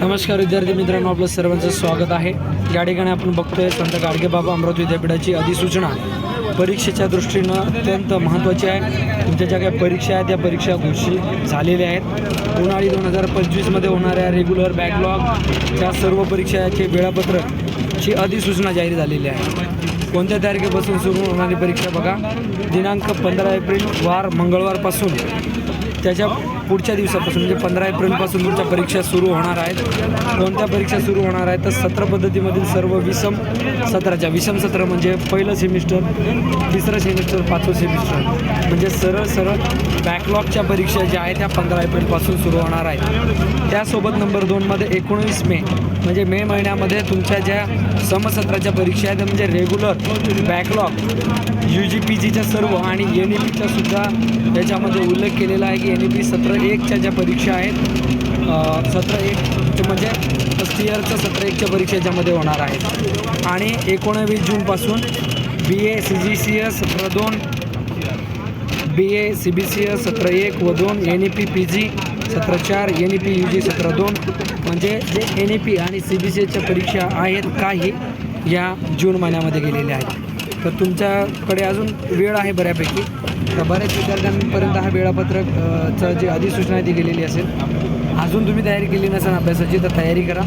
नमस्कार विद्यार्थी मित्रांनो आपलं सर्वांचं स्वागत आहे. या ठिकाणी आपण बघतोय संत गाडगेबाबा अमरावती विद्यापीठाची अधिसूचना. परीक्षेच्या दृष्टीनं अत्यंत महत्त्वाची आहे. तुमच्या ज्या काही परीक्षा आहेत त्या परीक्षा घोषित झालेल्या आहेत. उन्हाळी दोन हजार पंचवीसमध्ये होणाऱ्या रेग्युलर बॅकलॉग त्या सर्व परीक्षाचे वेळापत्रकची अधिसूचना जाहीर झालेली आहे. कोणत्या तारखेपासून सुरू होणारी परीक्षा बघा. दिनांक पंधरा एप्रिल वार मंगळवारपासून. त्याच्या पुढच्या दिवसापासून म्हणजे पंधरा एप्रिलपासून तुमच्या परीक्षा सुरू होणार आहेत. कोणत्या परीक्षा सुरू होणार आहेत? तर सत्र पद्धतीमधील सर्व विषम सत्राच्या विषम सत्र म्हणजे पहिलं सेमिस्टर तिसरं सेमिस्टर पाचवं सेमिस्टर. म्हणजे सरळ सरळ बॅकलॉगच्या परीक्षा ज्या आहेत त्या पंधरा एप्रिलपासून सुरू होणार आहेत. त्यासोबत नंबर दोनमध्ये एकोणीस मे म्हणजे मे महिन्यामध्ये तुमच्या ज्या समसत्राच्या परीक्षा आहेत त्या म्हणजे regular backlog U G P जीच्या सर्व आणि एन ई पीचा सुद्धा त्याच्यामध्ये उल्लेख केलेला आहे की एन ई पी सत्र एकच्या ज्या परीक्षा आहेत सत्र एक म्हणजे फर्स्ट इयरचं सत्र एकच्या परीक्षा याच्यामध्ये होणार आहेत. आणि एकोणावीस जूनपासून B A C G C S सत्र दोन B A C B C S सत्र एक व दोन N E P P G सत्र चार N E P U G सत्र दोन. म्हणजे जे एन ई पी आणि सी बी सी एसच्या परीक्षा आहेत काही या जून महिन्यामध्ये गेलेल्या आहेत. तर तुमच्याकडे अजून वेळ आहे बऱ्यापैकी. तर बऱ्याच विद्यार्थ्यांपर्यंत हा वेळापत्रक जी अधिसूचना ती गेलेली असेल. अजून तुम्ही तयारी केली नसेल अभ्यासाची तर तयारी करा.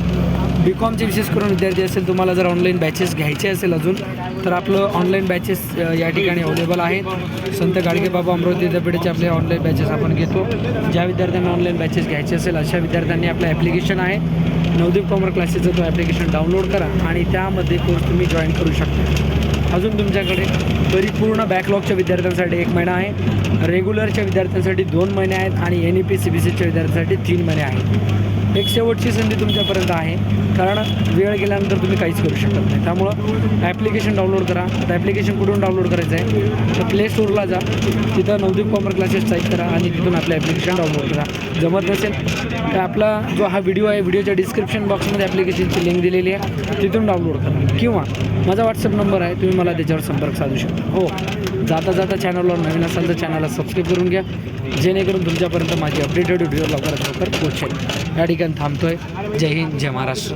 बी कॉमचे विशेष करून विद्यार्थी असेल तुम्हाला जर ऑनलाईन बॅचेस घ्यायचे असेल अजून तर आपलं ऑनलाईन बॅचेस या ठिकाणी अवेलेबल आहेत. संत गाडगे बाबा अमरावती विद्यापीठाचे आपले ऑनलाईन बॅचेस आपण घेतो. ज्या विद्यार्थ्यांना ऑनलाईन बॅचेस घ्यायचे असेल अशा विद्यार्थ्यांनी आपलं ॲप्लिकेशन आहे. नवदीप कॉमर क्लासेसचं तो ॲप्लिकेशन डाउनलोड करा आणि त्यामध्ये कोर्स तुम्ही जॉईन करू शकता. अजून तुमच्याकडे परिपूर्ण बॅकलॉगच्या विद्यार्थ्यांसाठी एक महिना आहे. रेग्युलरच्या विद्यार्थ्यांसाठी दोन महिने आहेत आणि N E P C B सीच्या विद्यार्थ्यांसाठी तीन महिने आहेत. एक शेवटची संधी तुमच्यापर्यंत आहे. कारण वेळ गेल्यानंतर तुम्ही काहीच करू शकत नाही. त्यामुळं ॲप्लिकेशन डाउनलोड करा. आता ॲप्लिकेशन कुठून डाउनलोड करायचं आहे तर प्ले स्टोरला जा. तिथं नवदीप कॉमर क्लासेस टाईप करा आणि तिथून आपलं ॲप्लिकेशन डाउनलोड करा. जमत नसेल तर आपला जो हा व्हिडिओ आहे व्हिडिओच्या डिस्क्रिप्शन बॉक्समध्ये ॲप्लिकेशनची लिंक दिलेली आहे. तिथून डाउनलोड करा. किंवा माझा व्हॉट्सअप नंबर आहे. तुम्ही मला त्याच्यावर संपर्क साधू शकता. हो. जाता जाता चॅनलवर नवीन असाल तर चॅनलला सबस्क्राईब करून घ्या. जेणेकरून तुमच्यापर्यंत माझी अपडेटेड व्हिडिओ लवकरात लवकर पोहोचेल. या ठिकाणी थांबतोय. जय हिंद जय महाराष्ट्र.